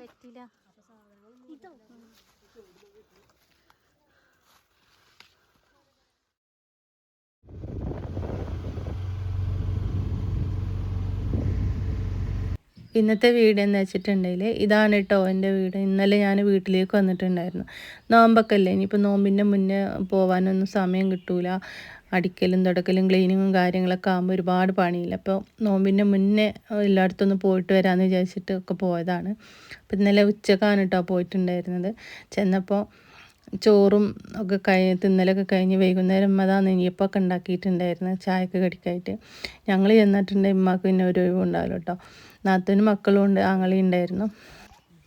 പറ്റില്ല. ഇന്നത്തെ വീട് എന്ന് വെച്ചിട്ടുണ്ടെങ്കിൽ ഇതാണ് കേട്ടോ എന്റെ വീട്. ഇന്നലെ ഞാൻ വീട്ടിലേക്ക് വന്നിട്ടുണ്ടായിരുന്നു. നോമ്പൊക്കെ അല്ലേ ഇനിയിപ്പോൾ നോമ്പിന്റെ മുന്നേ പോകാനൊന്നും സമയം കിട്ടൂല. അടിക്കലും തുടക്കലും ക്ലീനിങ്ങും കാര്യങ്ങളൊക്കെ ആകുമ്പോൾ ഒരുപാട് പണിയില്ല? അപ്പോൾ നോമ്പിന്റെ മുന്നേ എല്ലായിടത്തും ഒന്ന് പോയിട്ട് വരാമെന്ന് വിചാരിച്ചിട്ട് ഒക്കെ പോയതാണ്. അപ്പോൾ ഇന്നലെ ഉച്ചക്കാണ് കേട്ടോ പോയിട്ടുണ്ടായിരുന്നത്. ചെന്നപ്പോൾ ചോറും ഒക്കെ കഴിഞ്ഞ് തിന്നലൊക്കെ കഴിഞ്ഞ് വൈകുന്നേരം ഉമ്മ അതാ നെയ്യപ്പൊക്കെ ഉണ്ടാക്കിയിട്ടുണ്ടായിരുന്നു ചായക്ക് കടിക്കായിട്ട്. ഞങ്ങൾ ചെന്നിട്ടുണ്ടെങ്കിൽ ഉമ്മക്ക് പിന്നെ ഒരു ഒഴിവുണ്ടാവില്ല കേട്ടോ. നാത്തനും മക്കളും ഉണ്ട് ആങ്ങളി ഉണ്ടായിരുന്നു.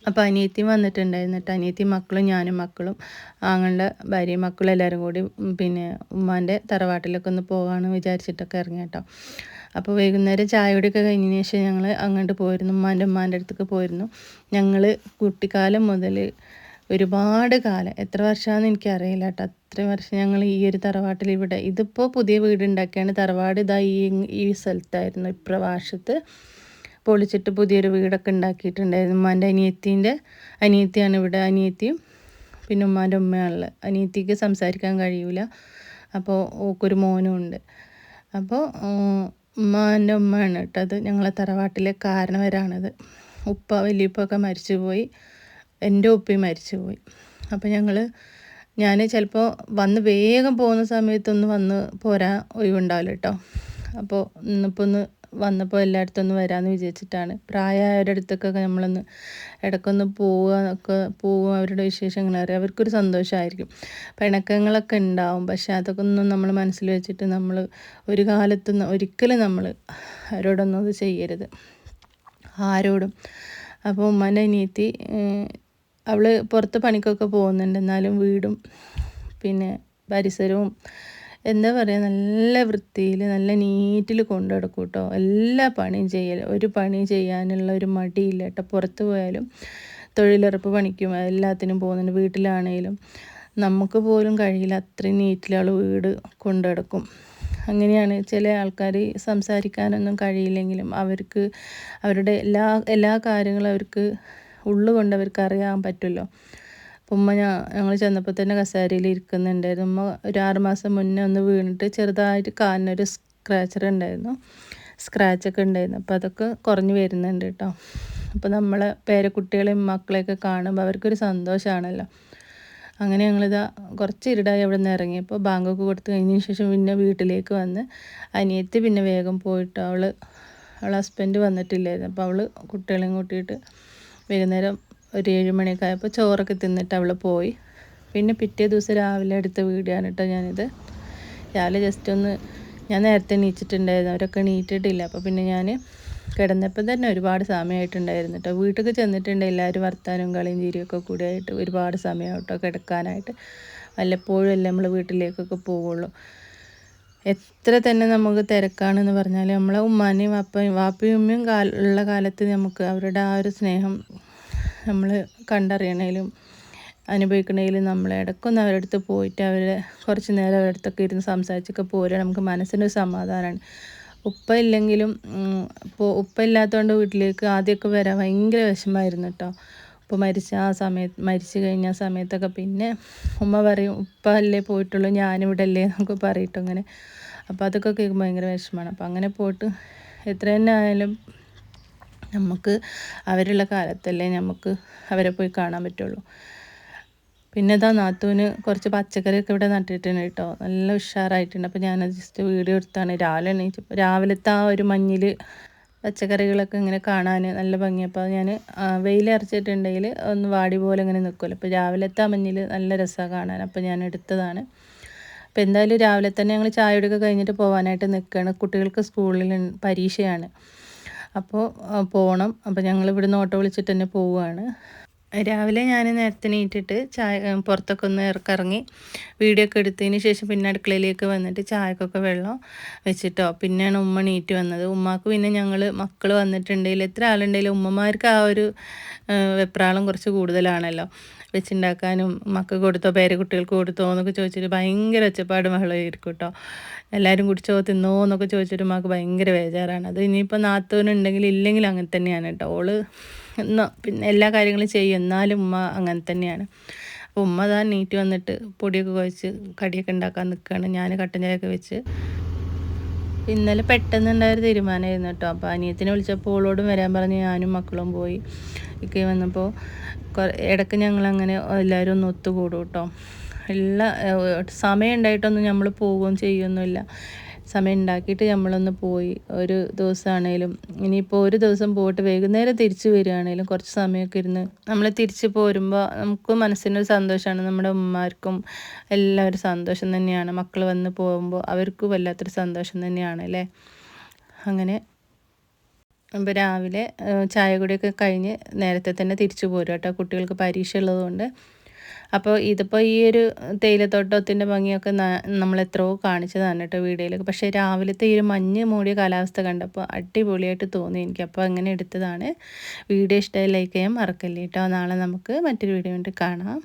അപ്പോൾ അനിയത്തിയും വന്നിട്ടുണ്ടായിരുന്നു കേട്ടോ. അനിയത്തി മക്കളും ഞാനും മക്കളും. ആങ്ങളുടെ ഭാര്യയും മക്കളും എല്ലാവരും കൂടി പിന്നെ ഉമ്മാന്റെ തറവാട്ടിലൊക്കെ ഒന്ന് പോകാമെന്ന് വിചാരിച്ചിട്ടൊക്കെ ഇറങ്ങി കേട്ടോ. അപ്പോൾ വൈകുന്നേരം ചായയോടെയൊക്കെ കഴിഞ്ഞതിന് ശേഷം ഞങ്ങൾ അങ്ങോട്ട് പോയിരുന്നു ഉമ്മാന്റെ ഉമ്മാന്റെ അടുത്തേക്ക് പോയിരുന്നു. ഞങ്ങൾ കുട്ടിക്കാലം മുതൽ ഒരുപാട് കാലം. എത്ര വർഷമാണെന്ന് എനിക്കറിയില്ല കേട്ടോ. അത്രയും വർഷം ഞങ്ങൾ ഈ ഒരു തറവാട്ടിൽ ഇവിടെ. ഇതിപ്പോൾ പുതിയ വീട് ഉണ്ടാക്കിയാണ് തറവാട് ഇതാ ഈ സ്ഥലത്തായിരുന്നു. ഇപ്രവാശത്ത് പൊളിച്ചിട്ട് പുതിയൊരു വീടൊക്കെ ഉണ്ടാക്കിയിട്ടുണ്ടായിരുന്നു. ഉമ്മാന്റെ അനിയത്തീന്റെ അനിയത്തിയാണ് ഇവിടെ അനിയത്തിയും പിന്നെ ഉമ്മാന്റെ ഉമ്മയാണുള്ളത്. അനിയത്തിക്ക് സംസാരിക്കാൻ കഴിയൂല. അപ്പോൾ ഓക്കൊരു മോനും ഉണ്ട്. അപ്പോൾ ഉമ്മാന്റെ ഉമ്മയാണ് കേട്ടോ. അത് ഞങ്ങളെ തറവാട്ടിലെ കാരണവരാണത്. ഉപ്പ വലിയപ്പൊക്കെ മരിച്ചുപോയി. എന്റെ ഉപ്പയും മരിച്ചുപോയി. അപ്പോൾ ഞങ്ങൾ ഞാൻ ചിലപ്പോൾ വന്ന് വേഗം പോകുന്ന സമയത്തൊന്ന് വന്ന് പോരാ ഒഴിവുണ്ടാവില്ല കേട്ടോ. അപ്പോൾ ഇന്നിപ്പോൾ ഒന്ന് വന്നപ്പോൾ എല്ലായിടത്തും ഒന്ന് വരാമെന്ന് വിചാരിച്ചിട്ടാണ്. പ്രായമായവരുടെ അടുത്തൊക്കെ നമ്മളൊന്ന് ഇടയ്ക്കൊന്ന് പോവുക ഒക്കെ പോവുക അവരുടെ വിശേഷങ്ങൾ അറിയാം. അവർക്കൊരു സന്തോഷമായിരിക്കും. പിണക്കങ്ങളൊക്കെ ഉണ്ടാവും. പക്ഷെ അതൊക്കെ ഒന്നും നമ്മൾ മനസ്സിൽ വെച്ചിട്ട് നമ്മൾ ഒരു കാലത്തും ഒരിക്കലും നമ്മൾ അവരോടൊന്നും അത് ചെയ്യരുത്. ആരോടും. അപ്പോൾ ഉമ്മാന്റെ അനിയത്തി അവൾ പുറത്ത് പണിക്കൊക്കെ പോകുന്നുണ്ട്. എന്നാലും വീടും പിന്നെ പരിസരവും എന്താ പറയുക നല്ല വൃത്തിയിൽ നല്ല നീറ്റിൽ കൊണ്ടു കേട്ടോ എല്ലാ പണിയും ചെയ്യൽ ഒരു പണി ചെയ്യാനുള്ള ഒരു മടിയില്ല കേട്ടോ പുറത്ത് പോയാലും തൊഴിലുറപ്പ് പണിക്കും എല്ലാത്തിനും പോകുന്നുണ്ട്. വീട്ടിലാണെങ്കിലും നമുക്ക് പോലും കഴിയില്ല. അത്രയും നീറ്റിലാൾ വീട് കൊണ്ടു നടക്കും. അങ്ങനെയാണ് ചില ആൾക്കാർ സംസാരിക്കാനൊന്നും കഴിയില്ലെങ്കിലും അവർക്ക് അവരുടെ എല്ലാ എല്ലാ കാര്യങ്ങളും അവർക്ക് ഉള്ളുകൊണ്ട് അവർക്ക് അറിയാൻ പറ്റുമല്ലോ. അപ്പം ഉമ്മ ഞാൻ ഞങ്ങൾ ചെന്നപ്പോൾ തന്നെ കസേരയിൽ ഇരിക്കുന്നുണ്ടായിരുന്നു. ഉമ്മ ഒരു ആറ് മാസം മുന്നേ ഒന്ന് വീണിട്ട് ചെറുതായിട്ട് കാലിനൊരു സ്ക്രാച്ചർ ഉണ്ടായിരുന്നു. സ്ക്രാച്ചൊക്കെ ഉണ്ടായിരുന്നു. അപ്പോൾ അതൊക്കെ കുറഞ്ഞു വരുന്നുണ്ട് കേട്ടോ. അപ്പോൾ നമ്മളെ പേരക്കുട്ടികളെയും മക്കളെയൊക്കെ കാണുമ്പോൾ അവർക്കൊരു സന്തോഷമാണല്ലോ അങ്ങനെ ഞങ്ങളിതാ കുറച്ച് ഇരുടായി അവിടെ നിന്ന് ഇറങ്ങിയപ്പോൾ ബാങ്കൊക്കെ കൊടുത്തു കഴിഞ്ഞതിന് ശേഷം പിന്നെ വീട്ടിലേക്ക് വന്ന് അനിയത്തി പിന്നെ വേഗം പോയിട്ട് അവൾ അവൾ ഹസ്ബൻഡ് വന്നിട്ടില്ലായിരുന്നു. അപ്പോൾ അവൾ കുട്ടികളെയും കൂട്ടിയിട്ട് വൈകുന്നേരം ഒരു ഏഴ് മണിയൊക്കെ ആയപ്പോൾ ചോറൊക്കെ തിന്നിട്ട് അവൾ പോയി. പിന്നെ പിറ്റേ ദിവസം രാവിലെ എടുത്ത വീടാണ് കേട്ടോ ഞാനിത്. രാവിലെ ജസ്റ്റ് ഒന്ന് ഞാൻ നേരത്തെ എണീച്ചിട്ടുണ്ടായിരുന്നു. അവരൊക്കെ എണീറ്റിട്ടില്ല. അപ്പോൾ പിന്നെ ഞാൻ കിടന്നപ്പോൾ തന്നെ ഒരുപാട് സമയമായിട്ടുണ്ടായിരുന്നു കേട്ടോ. വീട്ടിൽ ചെന്നിട്ടുണ്ട് എല്ലാവരും വർത്താനവും കളിയും ചിരിയൊക്കെ കൂടി ആയിട്ട് ഒരുപാട് സമയം കേട്ടോ കിടക്കാനായിട്ട്. വല്ലപ്പോഴും അല്ലേ നമ്മൾ വീട്ടിലേക്കൊക്കെ പോവുള്ളൂ. എത്ര തന്നെ നമുക്ക് തിരക്കാണെന്ന് പറഞ്ഞാൽ നമ്മളെ ഉമ്മാനെയും വാപ്പയും വാപ്പയും ഉമ്മയും കാല ഉള്ള കാലത്ത് നമുക്ക് അവരുടെ ആ ഒരു സ്നേഹം നമ്മൾ കണ്ടറിയണേലും അനുഭവിക്കണേലും നമ്മൾ ഇടയ്ക്കൊന്ന് അവരുടെ അടുത്ത് പോയിട്ട് അവരെ കുറച്ച് നേരം അവരുടെ അടുത്തൊക്കെ ഇരുന്ന് സംസാരിച്ചൊക്കെ പോരുക നമുക്ക് മനസ്സിനൊരു സമാധാനമാണ് ഉപ്പ ഇല്ലെങ്കിലും ഇപ്പോൾ ഉപ്പ ഇല്ലാത്തതുകൊണ്ട് വീട്ടിലേക്ക് ആദ്യമൊക്കെ വരാൻ ഭയങ്കര വിഷമമായിരുന്നു കേട്ടോ. മരിച്ച ആ സമയത്ത് മരിച്ചു കഴിഞ്ഞ സമയത്തൊക്കെ പിന്നെ ഉമ്മ പറയും ഉപ്പ അല്ലേ പോയിട്ടുള്ളൂ ഞാനിവിടെ അല്ലേ എന്നൊക്കെ പറയിട്ടു അങ്ങനെ. അപ്പോൾ അതൊക്കെ കേൾക്കുമ്പോൾ ഭയങ്കര വിഷമമാണ് അപ്പോൾ അങ്ങനെ പോയിട്ട് എത്ര തന്നെ ആയാലും നമുക്ക് അവരുള്ള കാലത്തല്ലേ നമുക്ക് അവരെ പോയി കാണാൻ പറ്റുള്ളൂ. പിന്നെ ഇതാ നാത്തൂന് കുറച്ച് പച്ചക്കറിയൊക്കെ ഇവിടെ നട്ടിട്ടുണ്ട് കേട്ടോ. നല്ല ഉഷാറായിട്ടുണ്ട്. അപ്പോൾ ഞാനത് ജസ്റ്റ് വീഡിയോ എടുത്താണ്. രാവിലെ എണീച്ചപ്പോൾ രാവിലത്തെ ആ ഒരു മഞ്ഞിൽ പച്ചക്കറികളൊക്കെ ഇങ്ങനെ കാണാൻ നല്ല ഭംഗിയപ്പോൾ ഞാൻ വെയിലറച്ചിട്ടുണ്ടെങ്കിൽ ഒന്ന് വാടി പോലെ ഇങ്ങനെ നിൽക്കുമല്ലോ അപ്പോൾ രാവിലത്തെ ആ മഞ്ഞിൽ നല്ല രസമാണ് കാണാൻ. അപ്പോൾ ഞാൻ എടുത്തതാണ്. അപ്പോൾ എന്തായാലും രാവിലെ തന്നെ ഞങ്ങൾ ചായയോടൊക്കെ കഴിഞ്ഞിട്ട് പോകാനായിട്ട് നിൽക്കുകയാണ് കുട്ടികൾക്ക് സ്കൂളിൽ പരീക്ഷയാണ്. അപ്പോൾ പോകണം അപ്പോൾ ഞങ്ങൾ ഇവിടുന്ന് ഓട്ടോ വിളിച്ചിട്ട് തന്നെ പോവുകയാണ് രാവിലെ ഞാൻ നേരത്തെ നീട്ടിട്ട് ചായ പുറത്തൊക്കെ ഒന്ന് ഇറക്കിറങ്ങി വീഡിയോ ഒക്കെ എടുത്തതിന് ശേഷം പിന്നെ അടുക്കളയിലേക്ക് വന്നിട്ട് ചായക്കൊക്കെ വെള്ളം വെച്ചിട്ടോ. പിന്നെയാണ് ഉമ്മ നീറ്റ് വന്നത്. ഉമ്മാക്ക് പിന്നെ ഞങ്ങൾ മക്കൾ വന്നിട്ടുണ്ടെങ്കിൽ എത്ര ആളുണ്ടെങ്കിലും ഉമ്മമാർക്ക് ആ ഒരു വെപ്രാളം കുറച്ച് കൂടുതലാണല്ലോ. വെച്ചുണ്ടാക്കാനും മക്കൾക്ക് കൊടുത്തോ പേരക്കുട്ടികൾക്ക് കൊടുത്തോ എന്നൊക്കെ ചോദിച്ചിട്ട് ഭയങ്കര ഒച്ചപ്പാട് മഹളായിരിക്കും കേട്ടോ. എല്ലാവരും കുടിച്ചോ തിന്നോ എന്നൊക്കെ ചോദിച്ചിട്ട് മാക്ക് ഭയങ്കര ബേജാറാണ്. അത് ഇനിയിപ്പോൾ നാത്തൂനുണ്ടെങ്കിൽ ഇല്ലെങ്കിൽ അങ്ങനെ തന്നെയാണ് കേട്ടോ ഓൾ പിന്നെ എല്ലാ കാര്യങ്ങളും ചെയ്യും. എന്നാലും ഉമ്മ അങ്ങനെ തന്നെയാണ്. അപ്പോൾ ഉമ്മ താൻ നീറ്റ് വന്നിട്ട് പൊടിയൊക്കെ കുഴച്ച് കടിയൊക്കെ ഉണ്ടാക്കാൻ നിൽക്കുകയാണ് ഞാൻ കട്ടൻ ചായയൊക്കെ വെച്ച് ഇന്നലെ പെട്ടെന്നുണ്ടായൊരു തീരുമാനമായിരുന്നു കേട്ടോ അപ്പോൾ അനിയത്തിനെ വിളിച്ചപ്പോൾ ഓളോടും വരാൻ പറഞ്ഞ് ഞാനും മക്കളും പോയി. ഒക്കെ വന്നപ്പോൾ ഇടയ്ക്ക് ഞങ്ങൾ അങ്ങനെ എല്ലാവരും ഒന്ന് ഒത്തുകൂടും കേട്ടോ എല്ലാ സമയം ഉണ്ടായിട്ടൊന്നും നമ്മൾ പോവുകയും ചെയ്യൊന്നുമില്ല. സമയം ഉണ്ടാക്കിയിട്ട് നമ്മളൊന്ന് പോയി ഒരു ദിവസമാണേലും ഇനിയിപ്പോൾ ഒരു ദിവസം പോയിട്ട് വൈകുന്നേരം തിരിച്ചു വരികയാണേലും കുറച്ച് സമയമൊക്കെ ഇരുന്ന് നമ്മൾ തിരിച്ചു പോരുമ്പോൾ നമുക്ക് മനസ്സിനൊരു സന്തോഷമാണ്. നമ്മുടെ ഉമ്മമാർക്കും എല്ലാവരും സന്തോഷം തന്നെയാണ്. മക്കൾ വന്ന് പോകുമ്പോൾ അവർക്കും വല്ലാത്തൊരു സന്തോഷം തന്നെയാണ് അല്ലേ? അങ്ങനെ അപ്പോൾ രാവിലെ ചായ കൂടിയൊക്കെ കഴിഞ്ഞ് നേരത്തെ തന്നെ തിരിച്ചു പോരും കേട്ടോ കുട്ടികൾക്ക് പരീക്ഷ ഉള്ളതുകൊണ്ട് അപ്പോൾ ഇതിപ്പോൾ ഈ ഒരു തേയിലത്തോട്ടത്തിന്റെ ഭംഗിയൊക്കെ നമ്മൾ എത്രയോ കാണിച്ചതാണ് കേട്ടോ വീഡിയോയിലൊക്കെ. പക്ഷേ രാവിലത്തെ ഈ ഒരു മഞ്ഞ് മൂടിയ കാലാവസ്ഥ കണ്ടപ്പോൾ അടിപൊളിയായിട്ട് തോന്നി എനിക്ക്. അപ്പോൾ അങ്ങനെ എടുത്തതാണ്. വീഡിയോ ഇഷ്ടമായി ലൈക്ക് ചെയ്യാൻ മറക്കല്ലേ കേട്ടോ. നാളെ നമുക്ക് മറ്റൊരു വീഡിയോ വേണ്ടി കാണാം.